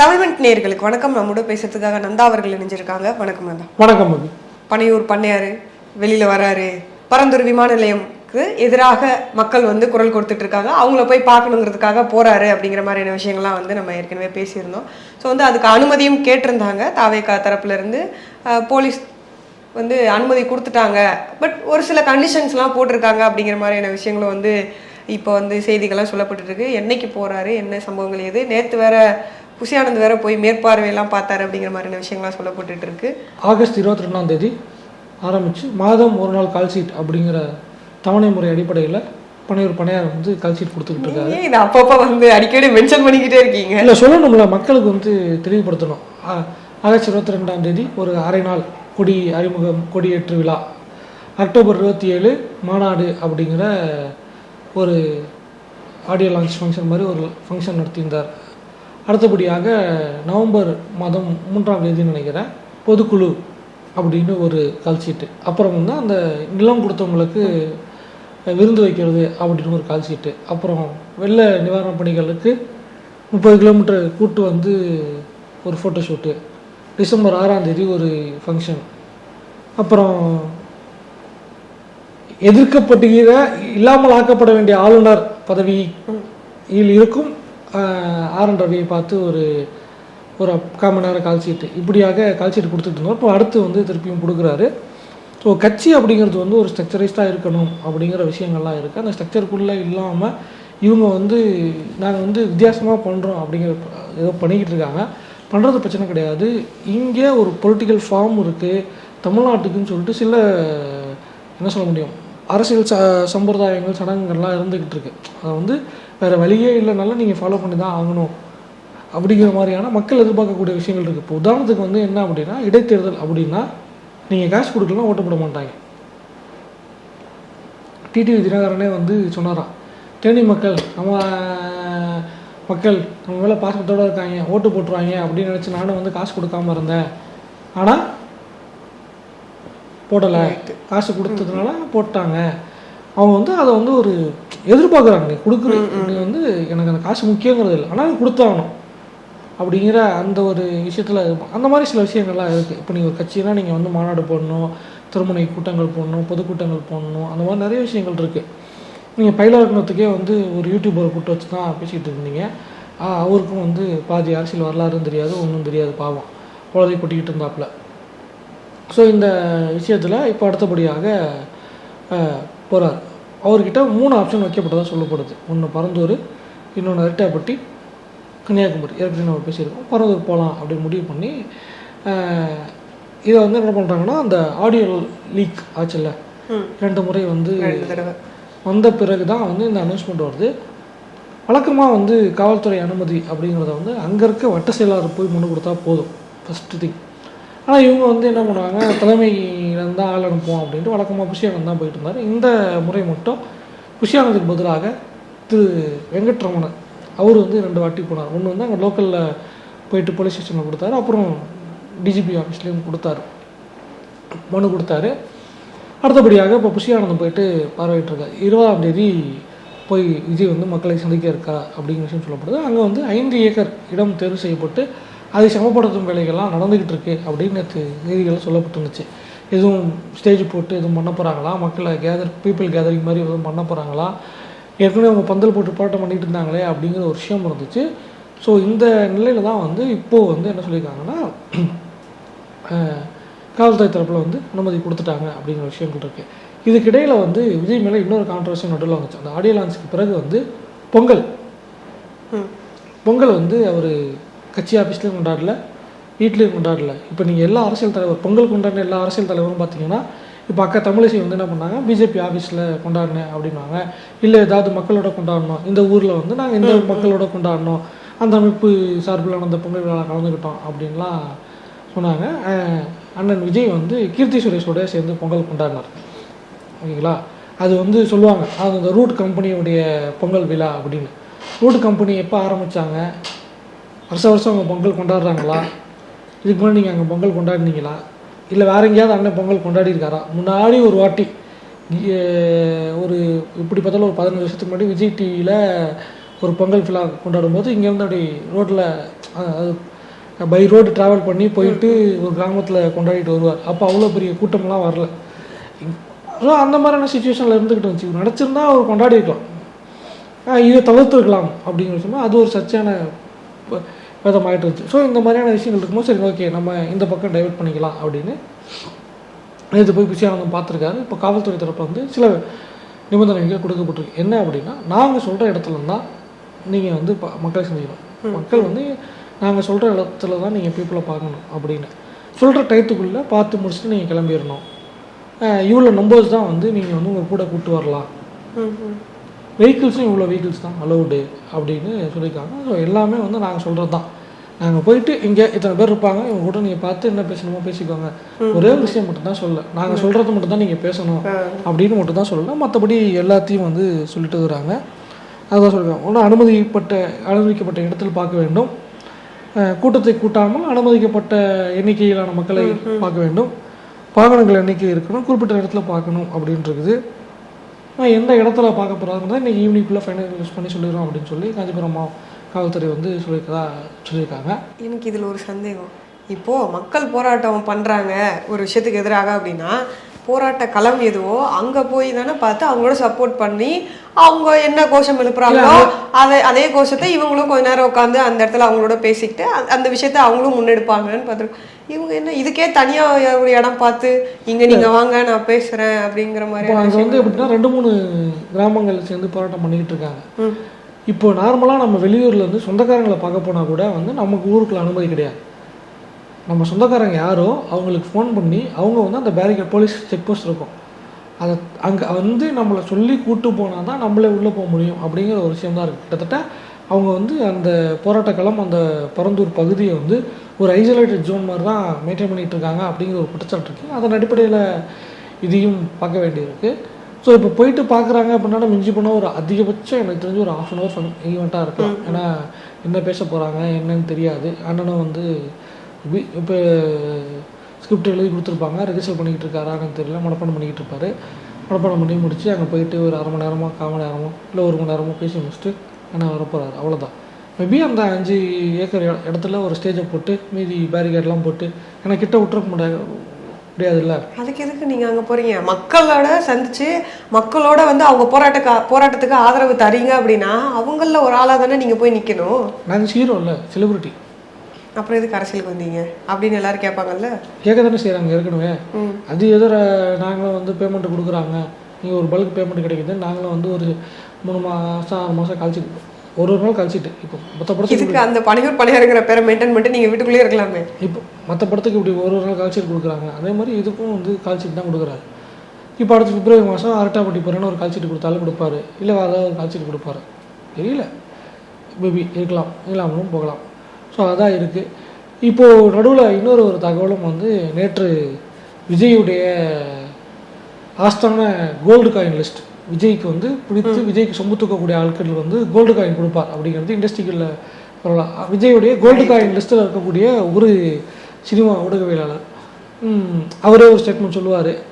தமிழ்மண்ட் நேயர்களுக்கு வணக்கம். நம்மோட பேசுறதுக்காக நந்தா அவர்கள் இணைஞ்சிருக்காங்க. வணக்கம் நந்தா. வணக்கம் பனையூர் பண்ணையாரு வெளியில வராரு. பரந்தூர் விமான நிலையம்க்கு எதிராக மக்கள் வந்து குரல் கொடுத்துட்டு இருக்காங்க. அவங்கள போய் பார்க்கணுங்கிறதுக்காக போறாரு அப்படிங்கிற மாதிரியான விஷயங்கள்லாம் வந்து நம்ம ஏற்கனவே பேசியிருந்தோம். ஸோ வந்து அதுக்கு அனுமதியும் கேட்டிருந்தாங்க. தாவேகா தரப்புல இருந்து போலீஸ் வந்து அனுமதி கொடுத்துட்டாங்க. பட் ஒரு சில கண்டிஷன்ஸ்லாம் போட்டிருக்காங்க அப்படிங்கிற மாதிரியான விஷயங்களும் வந்து இப்போ வந்து செய்திகள்லாம் சொல்லப்பட்டு இருக்கு. என்னைக்கு போறாரு? என்ன சம்பவங்கள்? எது? நேற்று வேற புஷியானந்த் வேற போய் மேற்பார்வையெல்லாம் பார்த்தாரு அப்படிங்கிற மாதிரியான விஷயங்கள்லாம் சொல்லப்பட்டுட்டு இருக்கு ஆகஸ்ட் இருபத்தி ரெண்டாம் தேதி ஆரம்பித்து மாதம் ஒரு நாள் கால் சீட் அப்படிங்கிற தவணை முறை அடிப்படையில் பனையூர் பணியார் வந்து கால் சீட் கொடுத்துக்கிட்டு இருக்காரு. இதை அப்பப்போ வந்து அடிக்கடி மென்ஷன் பண்ணிக்கிட்டே இருக்கீங்க? இல்லை சொல்லணும்ல மக்களுக்கு வந்து தெளிவுபடுத்தணும். ஆகஸ்ட் இருபத்தி ரெண்டாம் தேதி ஒரு அரை நாள் கொடி அறிமுகம் கொடியேற்று விழா. அக்டோபர் இருபத்தி ஏழு மாநாடு அப்படிங்கிற ஒரு ஆடியோ லான்ச் ஃபங்க்ஷன் மாதிரி ஒரு ஃபங்க்ஷன் நடத்தியிருந்தார். அடுத்தபடியாக நவம்பர் மாதம் மூன்றாம் தேதி நினைக்கிறேன் பொதுக்குழு அப்படின்னு ஒரு கால்ஷீட்டு அப்புறம் வந்து அந்த நிலம் கொடுத்தவங்களுக்கு விருந்து வைக்கிறது அப்படின்னு ஒரு கால்ஷீட்டு அப்புறம் வெள்ள நிவாரணப் பணிகளுக்கு முப்பது கிலோமீட்டர் கூட்டு வந்து ஒரு ஃபோட்டோ ஷூட்டு டிசம்பர் ஆறாம் தேதி ஒரு ஃபங்க்ஷன் அப்புறம் எதிர்க்கப்படுகிற இல்லாமல் ஆக்கப்பட வேண்டிய ஆளுநர் பதவியில் இருக்கும் ஆர் என் ரவியை பார்த்து ஒரு ஒரு கால் மணி நேரம் கால் சீட்டு. இப்படியாக கால் சீட்டு கொடுத்துட்டு இருந்தோம் இப்போ அடுத்து வந்து திருப்பியும் கொடுக்குறாரு. ஸோ கட்சி அப்படிங்கிறது வந்து ஒரு ஸ்ட்ரக்சரைஸ்டாக இருக்கணும் அப்படிங்கிற விஷயங்கள்லாம் இருக்குது அந்த ஸ்ட்ரக்சருக்குள்ளே இல்லாமல் இவங்க வந்து நாங்கள் வந்து வித்தியாசமாக பண்ணுறோம் அப்படிங்கிற ஏதோ பண்ணிக்கிட்டு இருக்காங்க. பண்ணுறது பிரச்சனை கிடையாது. இங்கே ஒரு பொலிட்டிக்கல் ஃபார்ம் இருக்குது தமிழ்நாட்டுக்குன்னு சொல்லிட்டு சில என்ன சொல்ல முடியும்? அரசியல் ச சம்பிரதாயங்கள் சடங்குகள்லாம் இருந்துக்கிட்டு இருக்கு. அதை வந்து வேறு வழியே இல்லைனாலும் நீங்கள் ஃபாலோ பண்ணி தான் ஆகணும். அப்படிங்கிற மாதிரியான மக்கள் எதிர்பார்க்கக்கூடிய விஷயங்கள் இருக்குது இப்போ உதாரணத்துக்கு வந்து என்ன அப்படின்னா இடைத்தேர்தல் அப்படின்னா நீங்கள் காசு கொடுக்கலாம் ஓட்டு போட மாட்டாங்க. டிடிவி தினகரனே வந்து சொன்னாராம் தேனி மக்கள் நம்ம மக்கள் நம்ம மேலே பாசத்தோடு இருக்காங்க ஓட்டு போட்டுருவாங்க அப்படின்னு நினச்சி நானும் வந்து காசு கொடுக்காம இருந்தேன். ஆனால் போடலை. காசு கொடுத்ததுனால போட்டாங்க. அவங்க வந்து அதை வந்து ஒரு எதிர்பார்க்குறாங்க. நீ கொடுக்குற. நீ வந்து எனக்கு அந்த காசு முக்கியங்கிறது இல்லை. ஆனால் கொடுத்தாகணும். அப்படிங்கிற அந்த ஒரு விஷயத்தில் அந்த மாதிரி சில விஷயங்கள்லாம் இருக்குது இப்போ நீங்கள் ஒரு கட்சினா நீங்கள் வந்து மாநாடு போடணும் திருமணை கூட்டங்கள் போடணும் பொதுக்கூட்டங்கள் போடணும் அந்த மாதிரி நிறைய விஷயங்கள் இருக்குது நீங்கள் பயிலாக்கணத்துக்கே வந்து ஒரு யூடியூபரை கூட்டு வச்சு தான் பேசிக்கிட்டு இருந்தீங்க. அவருக்கும் வந்து பாதி அரசியல் வரலாறும் தெரியாது ஒன்றும் தெரியாது பாவம். குழந்தை கொட்டிக்கிட்டு இருந்தாப்புல. ஸோ இந்த விஷயத்தில் இப்போ அடுத்தபடியாக போகிறார் அவர்கிட்ட மூணு ஆப்ஷன் வைக்கப்பட்டதாக சொல்லப்படுது. ஒன்று பரந்தூர் இன்னொன்று அரட்டாப்பட்டி கன்னியாகுமரி. ஏற்கனவே நம்ம பேசியிருக்கோம். பரந்தூர் போகலாம் அப்படின்னு முடிவு பண்ணி இதை வந்து என்ன பண்ணுறாங்கன்னா அந்த ஆடியோ லீக் ஆச்சுல்ல. ரெண்டு முறை வந்து வந்த பிறகு தான் வந்து இந்த அனௌன்ஸ்மெண்ட் வருது. வழக்கமாக வந்து காவல்துறை அனுமதி அப்படிங்கிறத வந்து அங்கே இருக்க வட்ட செயலாளர் போய் மனு கொடுத்தா போதும். ஃபஸ்ட்டு திங் ஆனால் இவங்க வந்து என்ன பண்ணுவாங்க தலைமையிலேருந்து ஆள் அனுப்புவோம் அப்படின்ட்டு வழக்கமாக புஷியானந்த் தான் போயிட்டு இருந்தார். இந்த முறை மட்டும் புஷியானந்துக்கு பதிலாக திரு வெங்கட்ரமணன் அவர் வந்து ரெண்டு வாட்டி போனார். ஒன்று வந்து அங்கே லோக்கலில் போயிட்டு போலீஸ் ஸ்டேஷனில் கொடுத்தாரு. அப்புறம் டிஜிபி ஆஃபீஸ்லேயும் கொடுத்தாரு. மனு கொடுத்தாரு. அடுத்தபடியாக இப்போ புஷியானந்தம் போயிட்டு பார்வையிட்டிருக்காரு இருபதாம் தேதி போய் விஜய் வந்து மக்களை சந்திக்க இருக்கா அப்படிங்கிற விஷயம் சொல்லப்படுது. அங்கே வந்து ஐந்து ஏக்கர் இடம் தேர்வு செய்யப்பட்டு அதை சமப்படுத்தும் வேலைகள்லாம் நடந்துக்கிட்டு இருக்கு அப்படின்னு நேற்று செய்திகள் சொல்லப்பட்டிருந்துச்சு. எதுவும் ஸ்டேஜ் போட்டு எதுவும் பண்ண போகிறாங்களா மக்களை கேதர் பீப்புள் கேதரிங் மாதிரி எதுவும் பண்ண போகிறாங்களா ஏற்கனவே அவங்க பந்தல் போட்டு போராட்டம் பண்ணிட்டு இருந்தாங்களே அப்படிங்கிற ஒரு விஷயம் இருந்துச்சு. ஸோ இந்த நிலையில தான் வந்து இப்போது வந்து என்ன சொல்லியிருக்காங்கன்னா காவல்துறை தரப்பில் வந்து அனுமதி கொடுத்துட்டாங்க அப்படிங்கிற விஷயங்கள் இருக்குது இதுக்கிடையில் வந்து விஜய் மேலே இன்னொரு கான்ட்ரவர்சி நடுவில் வந்துச்சு. அந்த ஆடியோ லான்ச்சுக்கு பிறகு வந்து பொங்கல். பொங்கல் வந்து அவர் கட்சி ஆஃபீஸ்லேயும் கொண்டாடல வீட்லேயும் கொண்டாடல. இப்போ நீங்கள் எல்லா அரசியல் தலைவர் பொங்கல் கொண்டாடின எல்லா அரசியல் தலைவரும் பார்த்தீங்கன்னா இப்போ அக்கா தமிழிசை வந்து என்ன பண்ணாங்க பிஜேபி ஆஃபீஸில் கொண்டாடினேன் அப்படின்னாங்க. இல்லை ஏதாவது மக்களோட கொண்டாடணும். இந்த ஊரில் வந்து நாங்கள் இந்த மக்களோட கொண்டாடணும். அந்த அமைப்பு சார்பில் நடந்த பொங்கல் விழா கலந்துக்கிட்டோம் அப்படின்லாம் சொன்னாங்க. அண்ணன் விஜய் வந்து கீர்த்தி சுரேஷோட சேர்ந்து பொங்கல் கொண்டாடினார். ஓகேங்களா? அது வந்து சொல்லுவாங்க அது அந்த ரூட் கம்பெனியுடைய பொங்கல் விழா அப்படின்னு. ரூட் கம்பெனி எப்போ ஆரம்பித்தாங்க வருஷம் வருஷம் அவங்க பொங்கல் கொண்டாடுறாங்களா? இதுக்கு முன்னாடி நீங்கள் அங்கே பொங்கல் கொண்டாடினீங்களா? இல்லை வேற எங்கேயாவது அண்ணன் பொங்கல் கொண்டாடி இருக்காரா முன்னாடி ஒரு வாட்டி ஒரு இப்படி பார்த்தாலும் ஒரு பதினஞ்சு வருஷத்துக்கு முன்னாடி விஜய் டிவியில் ஒரு பொங்கல் விழா கொண்டாடும் போது இங்கேருந்து அப்படி ரோட்டில் அது பை ரோடு ட்ராவல் பண்ணி போயிட்டு ஒரு கிராமத்தில் கொண்டாடிட்டு வருவார். அப்போ அவ்வளோ பெரிய கூட்டம்லாம் வரல. ஸோ அந்த மாதிரியான சுச்சுவேஷனில் இருந்துக்கிட்டு வந்துச்சு நினச்சிருந்தா அவர் கொண்டாடி இருக்கலாம் இதை தவிர்த்துருக்கலாம் அப்படிங்கிற சொன்னால் அது ஒரு சர்ச்சையான விதமாயிட்டு இருந்துச்சு ஸோ இந்த மாதிரியான விஷயங்கள் இருக்கும்போது சரி ஓகே நம்ம இந்த பக்கம் டைவர்ட் பண்ணிக்கலாம் அப்படின்னு நேற்று போய் பிசியானந்தம் பார்த்துருக்காரு. இப்போ காவல்துறை தரப்பு வந்து சில நிபந்தனைகள் கொடுக்கப்பட்டிருக்கு. என்ன அப்படின்னா நாங்கள் சொல்கிற இடத்துல தான் நீங்கள் வந்து மக்களை சந்திக்கணும். மக்கள் வந்து நாங்கள் சொல்கிற இடத்துல தான் நீங்கள் பீப்புளை பார்க்கணும் அப்படின்னு. சொல்கிற டயத்துக்குள்ளே பார்த்து முடிச்சுட்டு நீங்கள் கிளம்பிடணும் இவ்வளோ நம்பர்ஸ் தான் வந்து நீங்கள் வந்து உங்கள் கூட கூப்பிட்டு வரலாம். வெஹிக்கிள்ஸும் இவ்வளோ வெஹிக்கிள்ஸ் தான் அலௌடு அப்படின்னு சொல்லியிருக்காங்க. ஸோ எல்லாமே வந்து நாங்கள் சொல்கிறது தான். நாங்கள் போயிட்டு இங்கே இத்தனை பேர் இருப்பாங்க. இவங்க கூட நீங்கள் பார்த்து என்ன பேசணுமோ பேசிக்கோங்க. ஒரே ஒரு விஷயம் மட்டும் தான் சொல்ல நாங்கள் சொல்கிறது மட்டும் தான் நீங்கள் பேசணும் அப்படின்னு மட்டும் தான் சொல்லலாம் மற்றபடி எல்லாத்தையும் வந்து சொல்லிட்டு வராங்க அதுதான் சொல்லுவேன் ஒன்று அனுமதிப்பட்ட அனுமதிக்கப்பட்ட இடத்தில் பார்க்க வேண்டும். கூட்டத்தை கூட்டாமல் அனுமதிக்கப்பட்ட எண்ணிக்கையிலான மக்களை பார்க்க வேண்டும். வாகனங்கள் எண்ணிக்கை இருக்கணும். குறிப்பிட்ட இடத்துல பார்க்கணும் அப்படின்னு இருக்குது எந்த இடத்துல பார்க்க போகிறாங்க இன்னைக்கு ஈவினிங்குள்ளே ஃபைனலைஸ் பண்ணி சொல்லிடுறோம் அப்படின்னு சொல்லி காஞ்சிபுரம் காவல்துறை வந்து சொல்லியிருக்கதா சொல்லியிருக்காங்க. எனக்கு இதில் ஒரு சந்தேகம். இப்போ மக்கள் போராட்டம் பண்றாங்க ஒரு விஷயத்துக்கு எதிராக அப்படின்னா போராட்ட களம் எதுவோ அங்க போய் தானே பார்த்து அவங்களோட சப்போர்ட் பண்ணி அவங்க என்ன கோஷம் எழுப்புறாங்களோ அதை அதே கோஷத்தை இவங்களும் கொஞ்ச நேரம் உட்காந்து அந்த இடத்துல அவங்களோட பேசிக்கிட்டு அந்த- அந்த விஷயத்த அவங்களும் முன்னெடுப்பாங்கன்னு பார்த்துருக்கோம். இவங்க என்ன இதுக்கே தனியா ஒரு இடம் பார்த்து இங்க நீங்க வாங்க நான் பேசுறேன் அப்படிங்கிற மாதிரி அங்கே வந்து எப்படின்னா ரெண்டு மூணு கிராமங்கள் சேர்ந்து போராட்டம் பண்ணிக்கிட்டு இருக்காங்க. இப்போ நார்மலாக நம்ம வெளியூர்ல இருந்து சொந்தக்காரங்களை பார்க்க போனால் கூட வந்து நமக்கு ஊருக்குள்ள அனுமதி கிடையாது. நம்ம சொந்தக்காரங்க யாரோ அவங்களுக்கு ஃபோன் பண்ணி அவங்க வந்து அந்த பேரிகேட் போலீஸ் செக் போஸ்ட் இருக்கும். அதை அங்கே வந்து நம்மளை சொல்லி கூட்டு போனால் தான் நம்மளே உள்ளே போக முடியும் அப்படிங்கிற ஒரு விஷயம் தான் இருக்குது கிட்டத்தட்ட அவங்க வந்து அந்த போராட்ட களம் அந்த பரந்தூர் பகுதியை வந்து ஒரு ஐசோலேட்டட் ஜோன் மாதிரி தான் மெயின்டைன் பண்ணிகிட்டு இருக்காங்க அப்படிங்கிற ஒரு குற்றச்சாட்டு இருக்குது அதன் அடிப்படையில் இதையும் பார்க்க வேண்டியிருக்கு. ஸோ இப்போ போயிட்டு பார்க்குறாங்க அப்படின்னா மிஞ்சி போனால் ஒரு அதிகபட்சம் எனக்கு தெரிஞ்சு ஒரு ஆஃப் அன் ஹவர் ஃபன் ஈவெண்ட்டாக இருக்கலாம் ஏன்னா என்ன பேச போகிறாங்க என்னன்னு தெரியாது. அண்ணனும் வந்து இப்போ ஸ்கிரிப்ட் எழுதி கொடுத்துருப்பாங்க. ரிஜிஸ்டர் பண்ணிக்கிட்டு இருக்காரான்னு தெரியல. மனப்பாடம் பண்ணிக்கிட்டு இருப்பாரு. மனப்பாடம் பண்ணி முடிச்சு அங்கே போயிட்டு ஒரு அரை மணி நேரமோ கால் மணி நேரமோ இல்லை ஒரு மணி நேரமோ பேசி முடிச்சுட்டு அண்ணா வரப்போகிறாரு அவ்வளோதான் மேபி அந்த அஞ்சு ஏக்கர் இட- இடத்துல ஒரு ஸ்டேஜை போட்டு மீதி பேரிகேட்லாம் போட்டு ஏன்னா கிட்ட விட்டுற முடியாது முடியாதுல்ல? அதுக்கு எதுக்கு நீங்க அங்க போறீங்க? மக்களோட சந்திச்சு மக்களோட வந்து அவங்க போராட்ட போராட்டத்துக்கு ஆதரவு தரீங்க அப்படின்னா அவங்கள ஒரு ஆளா தானே நீங்க போய் நிக்கணும். நாங்கள் ஹீரோ இல்லை செலிபிரிட்டி அப்புறம் எதுக்கு அரசியலுக்கு வந்தீங்க? அப்படின்னு எல்லாரும் கேட்பாங்கல்ல? கேட்க தானே செய்கிறாங்க ஏற்கனவே. அது எதிர நாங்களும் வந்து பேமெண்ட் கொடுக்குறாங்க. நீங்கள் ஒரு பல்க் பேமெண்ட் கிடைக்குது நாங்களும் வந்து ஒரு மூணு மாதம் ஆறு மாதம் கழிச்சிட்டு. ஒரு ஒரு நாள் கழிச்சிட்டு இப்போ. மற்ற படத்துக்கு இதுக்கு அந்த பணியூர் பணியாருங்கிற பேரை மெயின்டைன் பண்ணிட்டு நீங்க வீட்டுக்குள்ளேயே இருக்கலாமே. இப்போ மற்ற படத்துக்கு இப்படி ஒரு ஒரு நாள் கால்ஷீட் கொடுக்குறாங்க. அதே மாதிரி இதுக்கும் வந்து கால்ஷீட் தான் கொடுக்குறாரு. இப்போ அடுத்த பிப்ரவரி மாதம் அரட்டாப்பட்டி போகிறேன்னு ஒரு கால்ஷீட் கொடுத்தாலும் கொடுப்பாரு. இல்லை வேறு ஏதாவது ஒரு கால்ஷீட் கொடுப்பாரு. தெரியல. மேபி இருக்கலாம். இல்லாமலும் போகலாம். ஸோ அதான் இருக்குது இப்போது நடுவில் இன்னொரு ஒரு தகவலும் வந்து நேற்று விஜயுடைய ஆஸ்தான கோல்டு காயின் லிஸ்ட் விஜய்க்கு வந்து பிடித்து விஜய்க்கு சொம்பு தூக்கக்கூடிய ஆட்கள் வந்து கோல்டு காயின் கொடுப்பார் அப்படிங்கிறது இண்டஸ்ட்ரிகளில் சொல்லலாம் விஜயுடைய கோல்டு காயின் லிஸ்ட்டில் இருக்கக்கூடிய ஒரு சினிமா ஊடகவியலாளர். அவரே ஒரு ஸ்டேட்மெண்ட் சொல்லுவார்.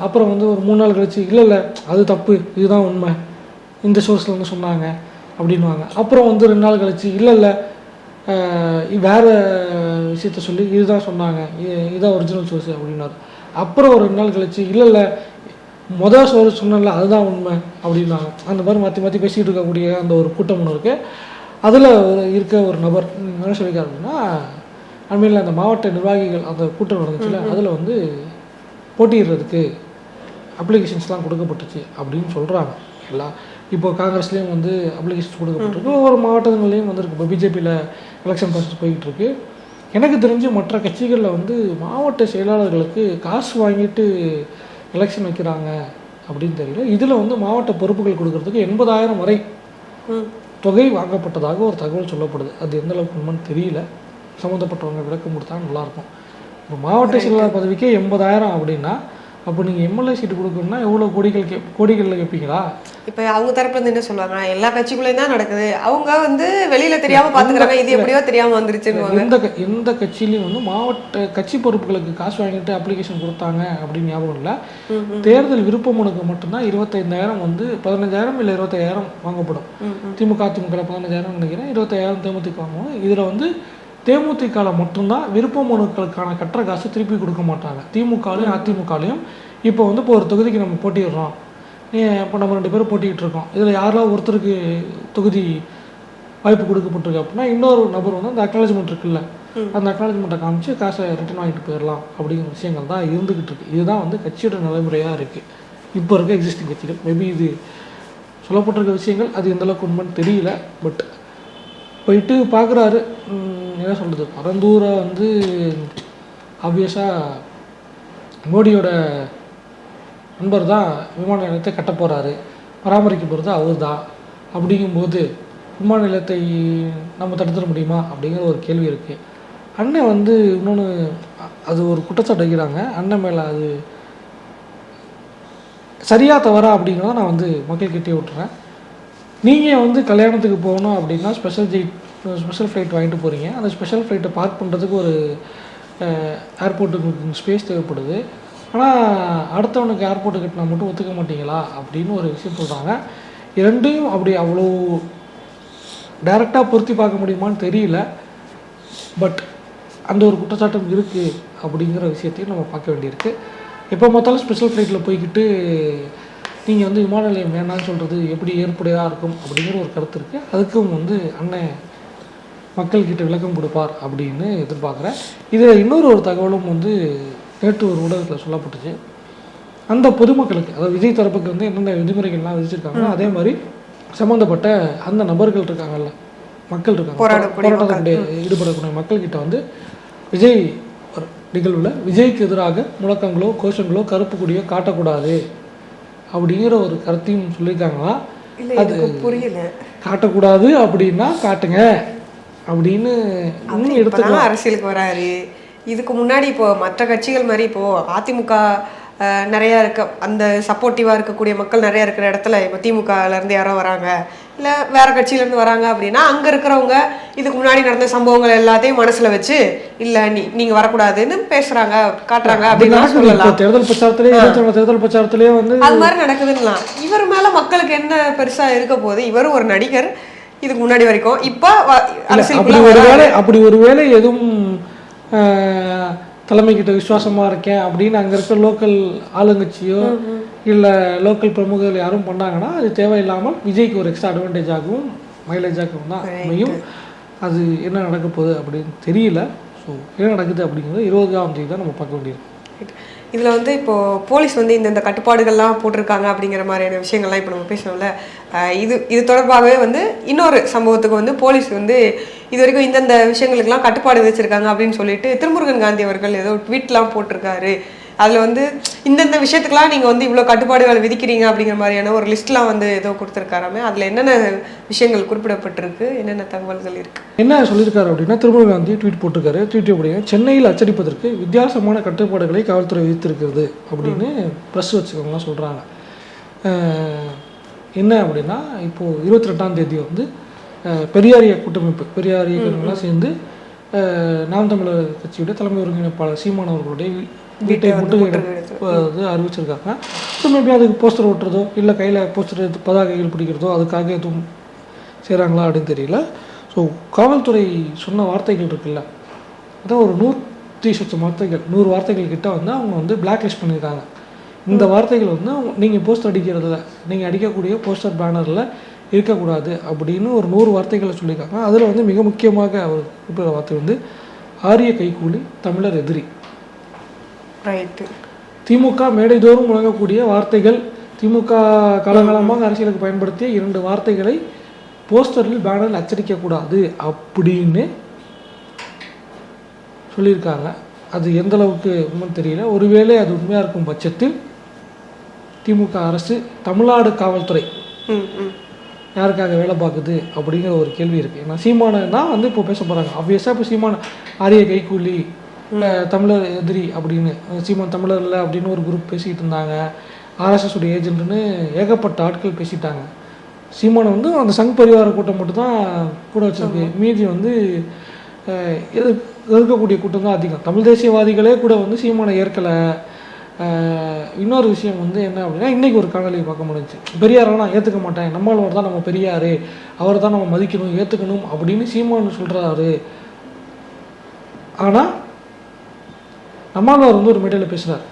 அப்புறம் வந்து ஒரு மூணு நாள் கழிச்சு இல்லை இல்லை அது தப்பு இதுதான் உண்மை. இந்த சோர்ஸில் வந்து சொன்னாங்க. அப்படின்வாங்க அப்புறம் வந்து ரெண்டு நாள் கழிச்சு இல்லை இல்லை வேற விஷயத்த சொல்லி இதுதான் சொன்னாங்க. இது- இதுதான் ஒரிஜினல் சோர்ஸ் அப்படின்னாரு அப்புறம் ஒரு ரெண்டு நாள் கழிச்சு இல்லை இல்லை மொதல் சோர்ஸ் சொன்னல அதுதான் உண்மை அப்படின்னாங்க. அந்த மாதிரி மாற்றி மாற்றி பேசிகிட்டு இருக்கக்கூடிய அந்த ஒரு கூட்டம் ஒன்று இருக்குது அதில் ஒரு இருக்க ஒரு நபர் என்ன சொல்லியிருக்காரு அப்படின்னா அண்மையில் அந்த மாவட்ட நிர்வாகிகள் அந்த கூட்டம் நடந்துச்சுல அதில் வந்து போட்டியிடுறதுக்கு அப்ளிகேஷன்ஸ்லாம் கொடுக்கப்பட்டுச்சு அப்படின்னு சொல்கிறாங்க எல்லாம் இப்போ காங்கிரஸ்லேயும் வந்து அப்ளிகேஷன்ஸ் கொடுக்கப்பட்டிருக்கு. ஒவ்வொரு மாவட்டங்கள்லேயும் வந்திருக்கு இப்போ பிஜேபியில் எலெக்ஷன் ப்ராசஸ் போய்கிட்டு இருக்கு எனக்கு தெரிஞ்சு மற்ற கட்சிகளில் வந்து மாவட்ட செயலாளர்களுக்கு காசு வாங்கிட்டு எலெக்ஷன் வைக்கிறாங்க அப்படின்னு தெரியல. இதில் வந்து மாவட்ட பொறுப்புகள் கொடுக்கறதுக்கு எண்பதாயிரம் வரை. தொகை வாங்கப்பட்டதாக ஒரு தகவல் சொல்லப்படுது. அது எந்த அளவுக்கு உண்மைன்னு தெரியல. சம்மந்தப்பட்டவங்க விளக்கம் கொடுத்தா நல்லாயிருக்கும் இப்போ மாவட்ட செயலாளர் பதவிக்கே எண்பதாயிரம் அப்படின்னா அப்போ நீங்கள் எம்எல்ஏ சீட்டு கொடுக்கணும்னா எவ்வளோ கோடிகள் கே கோடிகளில் கேட்பீங்களா இப்ப அவங்க தரப்புல இருந்து என்ன சொல்லுவாங்க எல்லா கட்சிக்குள்ளேயும் தான் நடக்குது. அவங்க வந்து வெளியில தெரியாம பாத்துக்கிறாங்க. இது எப்படியோ தெரியாம வந்துருச்சுன்னு எந்த எந்த கட்சியிலையும் வந்து மாவட்ட கட்சி பொறுப்புகளுக்கு காசு வாங்கிட்டு அப்ளிகேஷன் கொடுத்தாங்க அப்படின்னு ஞாபகம் இல்லை. தேர்தல் விருப்ப மனுக்கு மட்டும்தான் இருபத்தைந்தாயிரம் வந்து பதினஞ்சாயிரம் இல்லை இருபத்தாயிரம் வாங்கப்படும். திமுக அதிமுக பதினஞ்சாயிரம் நினைக்கிறேன். இருபத்தாயிரம் தேமுதிக வாங்குவோம். இதில் வந்து தேமுதிகவில் மட்டும்தான் விருப்ப மனுக்களுக்கான கட்டுற காசு திருப்பி கொடுக்க மாட்டாங்க. திமுகலையும் அதிமுகலையும் இப்போ வந்து இப்போ ஒரு தொகுதிக்கு நம்ம போட்டிடுறோம் நீ இப்போ நம்ம ரெண்டு பேரும் போட்டிக்கிட்டு இருக்கோம். இதில் யாராவது ஒருத்தருக்கு தொகுதி வாய்ப்பு கொடுக்கப்பட்டிருக்கு அப்படின்னா இன்னொரு நபர் வந்து அந்த அக்னாலஜ்மெண்ட் இருக்குல்ல. அந்த அக்னாலஜ்மெண்ட்டை காமிச்சு காசை ரிட்டர்ன் வாங்கிட்டு போயிடலாம் அப்படிங்கிற விஷயங்கள் தான் இருந்துகிட்டு இருக்கு. இதுதான் வந்து கட்சியோட நடைமுறையாக இருக்குது இப்போ இருக்க எக்ஸிஸ்டிங் கட்சிகள். மேபி இது சொல்லப்பட்டிருக்க விஷயங்கள் அது எந்த அளவுக்கு உண்மைன்னு தெரியல பட் போயிட்டு பார்க்குறாரு என்ன சொல்கிறது பரந்தூரை வந்து ஆப்வியஸாக மோடியோட நண்பர் தான் விமான நிலையத்தை கட்ட போகிறாரு பராமரிக்க போகிறது அவர் தான் அப்படிங்கும்போது விமான நிலையத்தை நம்ம தடுத்துட முடியுமா? அப்படிங்கிற ஒரு கேள்வி இருக்குது அண்ணன் வந்து இன்னொன்று அது ஒரு குற்றச்சாட்டு வைக்கிறாங்க. அண்ணன் மேலே அது சரியா தவறா அப்படிங்கிறத நான் வந்து மக்கள்கிட்டே விட்டுறேன். நீங்கள் வந்து கல்யாணத்துக்கு போகணும் அப்படின்னா ஸ்பெஷல் ஜெயிட் ஸ்பெஷல் ஃப்ளைட் வாங்கிட்டு போகிறீங்க அந்த ஸ்பெஷல் ஃப்ளைட்டை பார்க் பண்ணுறதுக்கு ஒரு ஏர்போர்ட்டுக்கு ஸ்பேஸ் தேவைப்படுது. ஆனால் அடுத்தவனுக்கு ஏர்போர்ட்டு கட்டினா மட்டும் ஒத்துக்க மாட்டீங்களா? அப்படின்னு ஒரு விஷயம் சொல்கிறாங்க இரண்டையும் அப்படி அவ்வளோ டைரெக்டாக பொருத்தி பார்க்க முடியுமான்னு தெரியல. பட் அந்த ஒரு குற்றச்சாட்டம் இருக்குது அப்படிங்கிற விஷயத்தையும் நம்ம பார்க்க வேண்டியிருக்கு. எப்போ பார்த்தாலும் ஸ்பெஷல் ஃப்ளைட்டில் போய்கிட்டு நீங்கள் வந்து விமான நிலையம் வேணான்னு சொல்கிறது எப்படி ஏற்புடையாக இருக்கும் அப்படிங்கிற ஒரு கருத்து இருக்குது அதுக்கும் வந்து அண்ணன் மக்கள்கிட்ட விளக்கம் கொடுப்பார் அப்படின்னு எதிர்பார்க்குறேன். இதில் இன்னொரு ஒரு தகவலும் வந்து நேற்று ஒரு ஊடகத்தில் சொல்லப்பட்டுச்சு. அந்த பொதுமக்களுக்கு அதாவது விஜய் தரப்புக்கு வந்து என்னென்ன விதிமுறைகள்லாம் விதிச்சிருக்காங்களோ அதே மாதிரி சம்மந்தப்பட்ட அந்த நபர்கள் இருக்காங்கல்ல மக்கள் இருக்காங்க போராட்டத்தில் ஈடுபடக்கூடிய மக்கள்கிட்ட வந்து விஜய் நிகழ்வில் விஜய்க்கு எதிராக முழக்கங்களோ கோஷங்களோ கருப்பு கொடியோ காட்டக்கூடாது அப்படிங்கிற ஒரு கருத்தையும் சொல்லியிருக்காங்களா? எனக்கு புரியல. காட்டக்கூடாது அப்படின்னா காட்டுங்க. அப்படின்னு இன்னும் எடுத்து இப்பதான் அரசியலுக்கு வராரு. இதுக்கு முன்னாடி இப்போ மற்ற கட்சிகள் மாதிரி இப்போ அதிமுக நிறைய இருக்க அந்த சப்போர்ட்டிவா இருக்கக்கூடிய மக்கள் நிறைய இருக்கிற இடத்துல இப்போ திமுகல இருந்து யாரோ வராங்க. இல்ல வேற கட்சியில இருந்து வராங்க அப்படின்னா அங்க இருக்கிறவங்க இதுக்கு முன்னாடி நடந்த சம்பவங்கள் எல்லாத்தையும் மனசுல வச்சு இல்ல நீ நீங்க வரக்கூடாதுன்னு பேசுறாங்க காட்டுறாங்க அப்படின்னு சொல்லலாம். தேர்தல் பிரச்சாரத்திலே தேர்தல் பிரச்சாரத்திலே வந்து அது மாதிரி நடக்குதுன்னா இவர் மேல மக்களுக்கு என்ன பெருசா இருக்க போகுது? இவர் ஒரு நடிகர். இதுக்கு முன்னாடி வரைக்கும். இப்ப அப்படி அரசியலுக்குள்ள ஒரு வராரு. வேளை அப்படி ஒரு வேளை எதுவும் ஆஹ், தலைமைக்கிட்ட விசுவாசமா இருக்கேன் அப்படின்னு அங்க இருக்க லோக்கல் ஆளுங்கட்சியோ இல்ல லோக்கல் பிரமுகர்கள் யாரும் பண்ணாங்கன்னா அது தேவையில்லாமல் விஜய்க்கு ஒரு எக்ஸ்ட்ரா அட்வான்டேஜ் ஆகும் மைலேஜாகவும் தான் அமையும். அது என்ன நடக்க போகுது அப்படின்னு தெரியல. ஸோ என்ன நடக்குது அப்படிங்கிறது இருபதாம் தேதி தான் நம்ம பார்க்க வேண்டியது. இதில் வந்து இப்போது போலீஸ் வந்து இந்தந்த கட்டுப்பாடுகள்லாம் போட்டிருக்காங்க அப்படிங்கிற மாதிரியான விஷயங்கள்லாம் இப்போ நம்ம பேசணும்ல இது இது தொடர்பாகவே வந்து இன்னொரு சம்பவத்துக்கு வந்து போலீஸ் வந்து இது வரைக்கும் இந்தந்த விஷயங்களுக்கெல்லாம் கட்டுப்பாடு வச்சுருக்காங்க அப்படின்னு சொல்லிட்டு திருமுருகன் காந்தி அவர்கள் ஏதோ ட்வீட்லாம் போட்டிருக்காரு. அதுல வந்து இந்தந்த விஷயத்துக்குலாம் நீங்க வந்து இவ்வளவு கட்டுப்பாடுகள் விதிக்கிறீங்க அப்படிங்கிற மாதிரியான ஒரு லிஸ்ட்லாம் வந்து ஏதோ கொடுத்துருக்காராமே. அதுல என்னென்ன விஷயங்கள் குறிப்பிடப்பட்டிருக்கு? என்னென்ன தகவல்கள் இருக்கு? என்ன சொல்லியிருக்காரு அப்படின்னா திருமுருகன் காந்தி ட்வீட் போட்டிருக்காரு. ட்வீட் அப்படிங்க சென்னையில் அச்சடிப்பதற்கு வித்தியாசமான கட்டுப்பாடுகளை காவல்துறை விதித்திருக்கிறது அப்படின்னு ப்ரெஸ் வச்சுக்கவங்களாம் சொல்கிறாங்க என்ன அப்படின்னா இப்போது இருபத்தி ரெண்டாம் தேதி வந்து பெரியாரிய கூட்டமைப்பு பெரியார் இயக்கங்கள்லாம் சேர்ந்து நாம் தமிழர் கட்சியுடைய தலைமை ஒருங்கிணைப்பாளர் சீமான் அவர்களுடைய வீட்டை அது அறிவிச்சிருக்காங்க. ஸோ மேபி அதுக்கு போஸ்டர் ஒட்டுறதோ இல்லை கையில் போஸ்டர் எடுத்து பதாகைகள் பிடிக்கிறதோ அதுக்காக எதுவும் செய்கிறாங்களா அப்படின்னு தெரியல. ஸோ காவல்துறை சொன்ன வார்த்தைகள் இருக்குல்ல அதான் ஒரு நூற்றி சொச்சம் வார்த்தைகள் நூறு வார்த்தைகள் கிட்ட வந்து அவங்க வந்து பிளாக் லிஸ்ட் பண்ணியிருக்காங்க இந்த வார்த்தைகள் வந்து நீங்கள் போஸ்டர் அடிக்கிறதுல நீங்கள் அடிக்கக்கூடிய போஸ்டர் பேனரில் இருக்கக்கூடாது அப்படின்னு ஒரு நூறு வார்த்தைகளை சொல்லியிருக்காங்க. அதில் வந்து மிக முக்கியமாக அவர் குறிப்பிட்ட வார்த்தை வந்து ஆரிய கைக்கூலி தமிழர் எதிரி. ரைட்டு திமுக மேடைதோறும் முழங்கக்கூடிய வார்த்தைகள் திமுக காலங்காலமாக அரசியலுக்கு பயன்படுத்திய இரண்டு வார்த்தைகளை போஸ்டரில் பேனரில் அச்சடிக்கக்கூடாது அப்படின்னு சொல்லியிருக்காங்க. அது எந்த அளவுக்கு உண்மைன்னு தெரியல. ஒருவேளை அது உண்மையாக இருக்கும் பட்சத்தில் திமுக அரசு தமிழ்நாடு காவல்துறை யாருக்காக வேலை பார்க்குது அப்படிங்கிற ஒரு கேள்வி இருக்குது ஏன்னா சீமான தான் வந்து இப்போ பேச போகிறாங்க ஆப்வியஸாக இப்போ சீமான ஆரிய கைக்கூலி அஹ், தமிழர் எதிரி அப்படின்னு சீமான் தமிழர் இல்லை அப்படின்னு ஒரு குரூப் பேசிக்கிட்டு இருந்தாங்க. ஆர்எஸ்எஸ் உடைய ஏஜென்ட்னு ஏகப்பட்ட ஆட்கள் பேசிட்டாங்க. சீமானை வந்து அந்த சங் பரிவார கூட்டம் மட்டும் தான் கூட வச்சிருக்கு. மீதி வந்து அஹ், எதிர் எதிர்க்கக்கூடிய கூட்டம் தான் அதிகம். தமிழ் தேசியவாதிகளே கூட வந்து சீமானை ஏற்கலை. இன்னொரு விஷயம் வந்து என்ன அப்படின்னா இன்னைக்கு ஒரு காணொலி பார்க்க முடிஞ்சுச்சு பெரியாரெல்லாம் நான் ஏற்றுக்க மாட்டேன். நம்மளவர் தான் நம்ம பெரியார். அவரை தான் நம்ம மதிக்கணும் ஏற்றுக்கணும் அப்படின்னு சீமான் சொல்கிறாரு ஆனால் நம்மாழ்வார் வந்து ஒரு மேடையில் பேசுகிறார்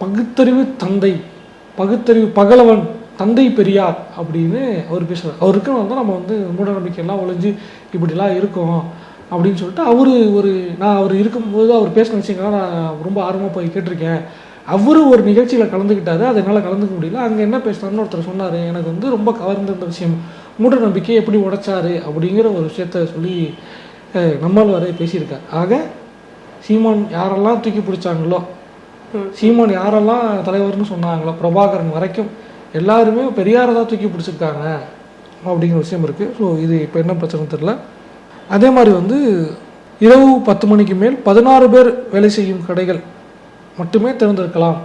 பகுத்தறிவு தந்தை பகுத்தறிவு பகலவன் தந்தை பெரியார் அப்படின்னு அவர் பேசுகிறார் அவருக்கு வந்து நம்ம வந்து மூட நம்பிக்கையெல்லாம் ஒழிஞ்சு இப்படிலாம் இருக்கோம் அப்படின்னு சொல்லிட்டு அவர் ஒரு நான் அவர் இருக்கும்போது அவர் பேசின விஷயங்கள்லாம் நான் ரொம்ப ஆர்வமாக போய் கேட்டிருக்கேன். அவரு ஒரு நிகழ்ச்சியில் கலந்துக்கிட்டாரு. அதை என்னால் கலந்துக்க முடியல. அங்கே என்ன பேசினார்னு ஒருத்தர் சொன்னார். எனக்கு வந்து ரொம்ப கவர்ந்திருந்த விஷயம். மூட நம்பிக்கையை எப்படி உடைச்சாரு அப்படிங்கிற ஒரு விஷயத்த சொல்லி அஹ், நம்மாழ்வாரே பேசியிருக்கார். ஆக சீமான் யாரெல்லாம் தூக்கி பிடிச்சாங்களோ சீமான் யாரெல்லாம் தலைவர்னு சொன்னாங்களோ பிரபாகரன் வரைக்கும் எல்லாருமே பெரியாரை தான் தூக்கி பிடிச்சிருக்காங்க அப்படிங்கிற விஷயம் இருக்குது ஸோ இது இப்போ என்ன பிரச்சனை தெரில அதே மாதிரி வந்து இரவு பத்து மணிக்கு மேல் பதினாறு பேர் வேலை செய்யும் கடைகள் மட்டுமே திறந்திருக்கலாம்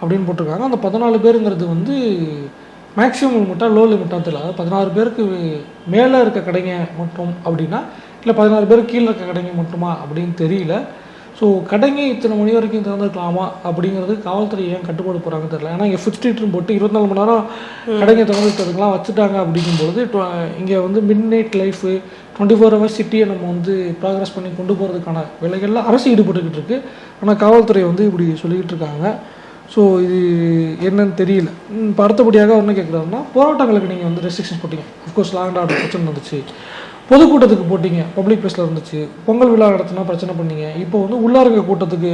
அப்படின்னு போட்டிருக்காங்க. அந்த பதினாலு பேருங்கிறது வந்து மேக்ஸிமம் லிமிட்டா லோ லிமிட்டா தெரியல. அதாவது பதினாறு பேருக்கு மேலே இருக்க கடைங்க மட்டும் அப்படின்னா இல்லை பதினாறு பேருக்கு கீழே இருக்க கடைங்க மட்டுமா அப்படின்னு தெரியல. ஸோ கடைங்க இத்தனை மணி வரைக்கும் திறந்துருக்கலாமா அப்படிங்கிறது காவல்துறை ஏன் கட்டுப்பாடு போகிறாங்க தெரியல. ஏன்னா இங்கே ஃபுட் ஸ்ட்ரீட்னு போட்டு இருபத்தி நாலு மணி நேரம் கடைங்க திறந்துருக்கிறதுக்கெலாம் வச்சுட்டாங்க அப்படிங்கும்பொழுது இங்கே வந்து midnight life twenty four hours சிட்டியை நம்ம வந்து ப்ராக்ரஸ் பண்ணி கொண்டு போகிறதுக்கான வேலைகள்ல அரசு ஈடுபட்டுக்கிட்டு இருக்கு. ஆனால் காவல்துறை வந்து இப்படி சொல்லிக்கிட்டு இருக்காங்க. ஸோ இது என்னன்னு தெரியல. இப்ப அடுத்தபடியாக என்ன கேட்குறாருன்னா போராட்டங்களுக்கு நீங்கள் வந்து ரெஸ்ட்ரிக்ஷன்ஸ் போட்டீங்க. அஃப்கோர்ஸ் லேண்ட் ஆர்டர் பிரச்சனை இருந்துச்சு பொதுக்கூட்டத்துக்கு போட்டீங்க பப்ளிக் பிளேஸில் இருந்துச்சு பொங்கல் விழா நடத்தினா பிரச்சனை பண்ணீங்க இப்போ வந்து உள்ளார இருக்க கூட்டத்துக்கு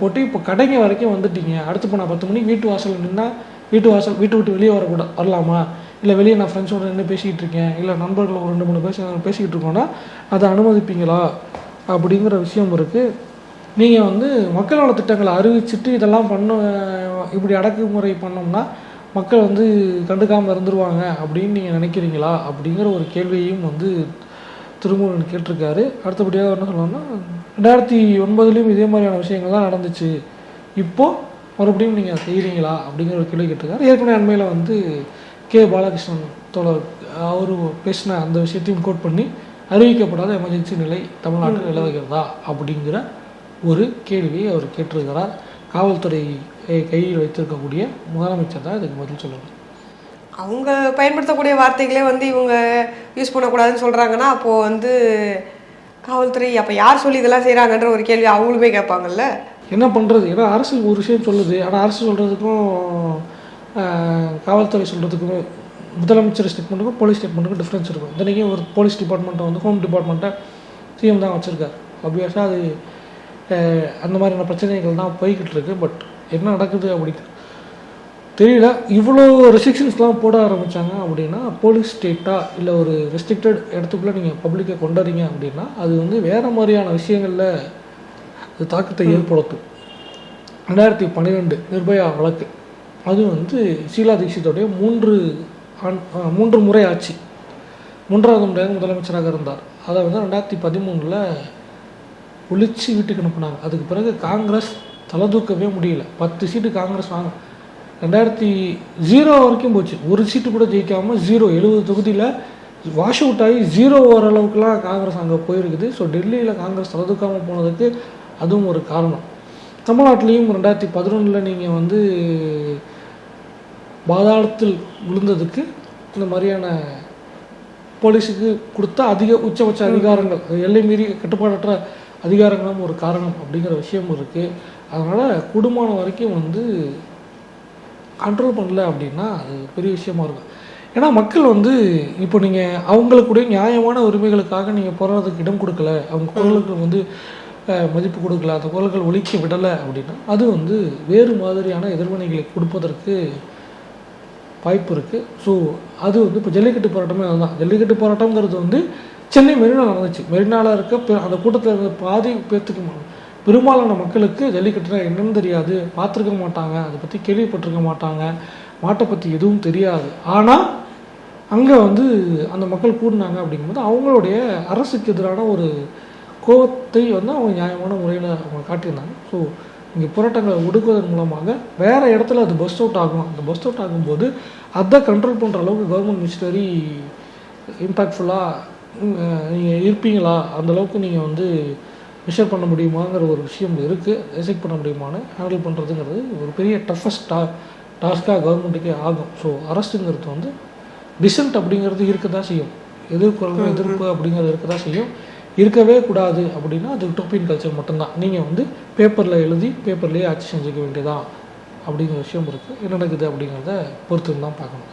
போட்டு இப்போ கடைங்க வரைக்கும் வந்துட்டீங்க. அடுத்து போனால் பத்து மணிக்கு வீட்டு வாசல் நின்னா வீட்டு வாசல் வீட்டு விட்டு வெளியே வரக்கூட வரலாமா? இல்லை வெளியே நான் ஃப்ரெண்ட்ஸோட நின்று பேசிக்கிட்டு இருக்கேன் இல்லை நண்பர்கள் ஒரு ரெண்டு மூணு பேர் பேசிக்கிட்டு இருக்கோன்னா அதை அனுமதிப்பீங்களா? அப்படிங்கிற விஷயம் இருக்குது நீங்கள் வந்து மக்கள் நல திட்டங்களை அறிவிச்சிட்டு இதெல்லாம் பண்ண இப்படி அடக்குமுறை பண்ணோம்னா மக்கள் வந்து கண்டுக்காமல் இருந்துருவாங்க அப்படின்னு நீங்கள் நினைக்கிறீங்களா? அப்படிங்கிற ஒரு கேள்வியையும் வந்து திருமூலன் கேட்டிருக்காரு. அடுத்தபடியாக என்ன சொல்லணும்னா ரெண்டாயிரத்தி ஒன்பதுலேயும் இதே மாதிரியான விஷயங்கள் தான் நடந்துச்சு. இப்போது மறுபடியும் நீங்கள் செய்கிறீங்களா அப்படிங்கிற ஒரு கேள்வி கேட்டிருக்காரு. ஏற்கனவே அண்மையில் வந்து கே. பாலகிருஷ்ணன் தோழர் அவர் பேசின அந்த விஷயத்தையும் கோட் பண்ணி அறிவிக்கப்படாத எமர்ஜென்சி நிலை தமிழ்நாட்டில் நிலவுகிறதா? அப்படிங்கிற ஒரு கேள்வியை அவர் கேட்டிருக்கிறார். காவல்துறை கையில் வைத்திருக்கக்கூடிய முதலமைச்சர் தான் இதுக்கு பதில் சொல்லணும் அவங்க பயன்படுத்தக்கூடிய வார்த்தைகளே வந்து இவங்க யூஸ் பண்ணக்கூடாதுன்னு சொல்கிறாங்கன்னா அப்போது வந்து காவல்துறை அப்போ யார் சொல்லி இதெல்லாம் செய்கிறாங்கன்ற ஒரு கேள்வி அவங்களுமே கேட்பாங்கல்ல? என்ன பண்ணுறது ஏன்னா அரசு ஒரு விஷயம் சொல்லுது. ஆனால் அரசு சொல்கிறதுக்கும் காவல்துறை சொல்கிறதுக்குமே முதலமைச்சர் ஸ்டேட்மெண்ட்டுக்கும் போலீஸ் ஸ்டேட்மெண்ட்டுக்கும் டிஃப்ரென்ஸ் இருக்கும். இத்தனைக்கும் ஒரு போலீஸ் டிபார்ட்மெண்ட்டை வந்து ஹோம் டிபார்ட்மெண்ட்டை சிஎம் தான் வச்சுருக்காரு. ஆப்வியஸாக அது அந்த மாதிரியான பிரச்சனைகள் தான் போய்கிட்டு இருக்கு. பட் என்ன நடக்குது அப்படி தெரியல. இவ்வளோ ரெஸ்ட்ரிக்ஷன்ஸ்லாம் போட ஆரம்பித்தாங்க அப்படின்னா போலீஸ் ஸ்டேட்டாக இல்லை ஒரு ரெஸ்ட்ரிக்டட் இடத்துக்குள்ளே நீங்கள் பப்ளிக்கை கொண்டாறீங்க அப்படின்னா அது வந்து வேறு மாதிரியான விஷயங்களில் அது தாக்கத்தை ஏற்படுத்தும். ரெண்டாயிரத்தி பன்னிரெண்டு நிர்பயா வழக்கு. அது வந்து ஷீலா தீட்சித்துடைய மூன்று ஆண் மூன்று முறை ஆட்சி. மூன்றாவது முறையாக முதலமைச்சராக இருந்தார். அதை வந்து ரெண்டாயிரத்தி பதிமூணில் ஒழிச்சு வீட்டுக்கு அனுப்புனாங்க. அதுக்கு பிறகு காங்கிரஸ் தலை தூக்கவே முடியல. பத்து சீட்டு காங்கிரஸ் வாங்க. ரெண்டாயிரத்தி ஜீரோ வரைக்கும் போச்சு. ஒரு சீட்டு கூட ஜெயிக்காமல் ஜீரோ எழுபது தொகுதியில் வாஷ் அவுட் ஆகி ஜீரோ வர அளவுக்குலாம் காங்கிரஸ் அங்கே போயிருக்குது. ஸோ டெல்லியில் காங்கிரஸ் தலை தூக்காமல் போனதுக்கு அதுவும் ஒரு காரணம். தமிழ்நாட்டிலையும் ரெண்டாயிரத்தி பதினொன்றில் நீங்கள் வந்து பாதாளத்தில் விழுந்ததுக்கு இந்த மாதிரியான போலீஸுக்கு கொடுத்த அதிக உச்சபட்ச அதிகாரங்கள். அது எல்லை மீறி கட்டுப்பாடற்ற அதிகாரங்களும் ஒரு காரணம் அப்படிங்கிற விஷயம் இருக்குது அதனால் குடும்பம் வரைக்கும் வந்து கண்ட்ரோல் பண்ணல அப்படின்னா அது பெரிய விஷயமா இருக்கும். ஏன்னா மக்கள் வந்து இப்போ நீங்கள் அவங்களுக்குடைய நியாயமான உரிமைகளுக்காக நீங்கள் போராடுறதுக்கு இடம் கொடுக்கல. அவங்க குரலுக்கு வந்து மதிப்பு கொடுக்கல. அந்த குரல்கள் ஒழிக்க விடலை அப்படின்னா அது வந்து வேறு மாதிரியான எதிர்வினைகளை கொடுப்பதற்கு வாய்ப்பு இருக்குது ஸோ அது வந்து இப்போ ஜல்லிக்கட்டு போராட்டமே அதுதான். ஜல்லிக்கட்டு போராட்டம்ங்கிறது வந்து சென்னை மெரினா நடந்துச்சு. மெரினாவில் இருக்க அந்த கூட்டத்தில் இருந்த பாதி பேர்த்துக்கு பெரும்பாலான மக்களுக்கு ஜல்லிக்கட்டுனா என்னன்னு தெரியாது. பார்த்துருக்க மாட்டாங்க. அதை பற்றி கேள்விப்பட்டிருக்க மாட்டாங்க. மாட்டை பற்றி எதுவும் தெரியாது. ஆனால் அங்கே வந்து அந்த மக்கள் கூடினாங்க அப்படிங்கும்போது அவங்களுடைய அரசுக்கு எதிரான ஒரு கோபத்தை வந்து அவங்க நியாயமான முறையில் அவங்க காட்டியிருந்தாங்க. ஸோ இங்கே போராட்டங்களை ஒடுக்குவதன் மூலமாக வேறு இடத்துல அது பஸ்ட் அவுட் ஆகும். அந்த பஸ்ட் அவுட் ஆகும்போது அதை கண்ட்ரோல் பண்ணுற அளவுக்கு கவர்மெண்ட் மினிஸ்டரி இம்பேக்ட்ஃபுல்லாக நீங்கள் இருப்பீங்களா? அந்த அளவுக்கு நீங்கள் வந்து மெஷர் பண்ண முடியுமாங்கிற ஒரு விஷயம் இருக்குது எசெக்ட் பண்ண முடியுமான்னு ஹேண்டில் பண்ணுறதுங்கிறது ஒரு பெரிய டஃபஸ்ட் டா டாஸ்க்காக கவர்மெண்ட்டுக்கே ஆகும். ஸோ அரசுங்கிறது வந்து டிசன்ட் அப்படிங்கிறது இருக்க தான் செய்யும். எதிர்கொள்கை எதிர்ப்பு அப்படிங்கிறது இருக்க தான் செய்யும். இருக்கவே கூடாது அப்படின்னா அது டோப்பியன் கல்ச்சர் மட்டும்தான். நீங்கள் வந்து பேப்பரில் எழுதி பேப்பர்லேயே ஆட்சி செஞ்சுக்க வேண்டியதா அப்படிங்கிற விஷயம் இருக்குது என்ன நடக்குது அப்படிங்கிறத பொறுத்து தான் பார்க்கணும்.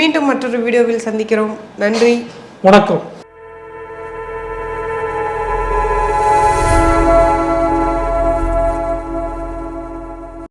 மீண்டும் மற்றொரு வீடியோவில் சந்திக்கிறோம். நன்றி. வணக்கம்.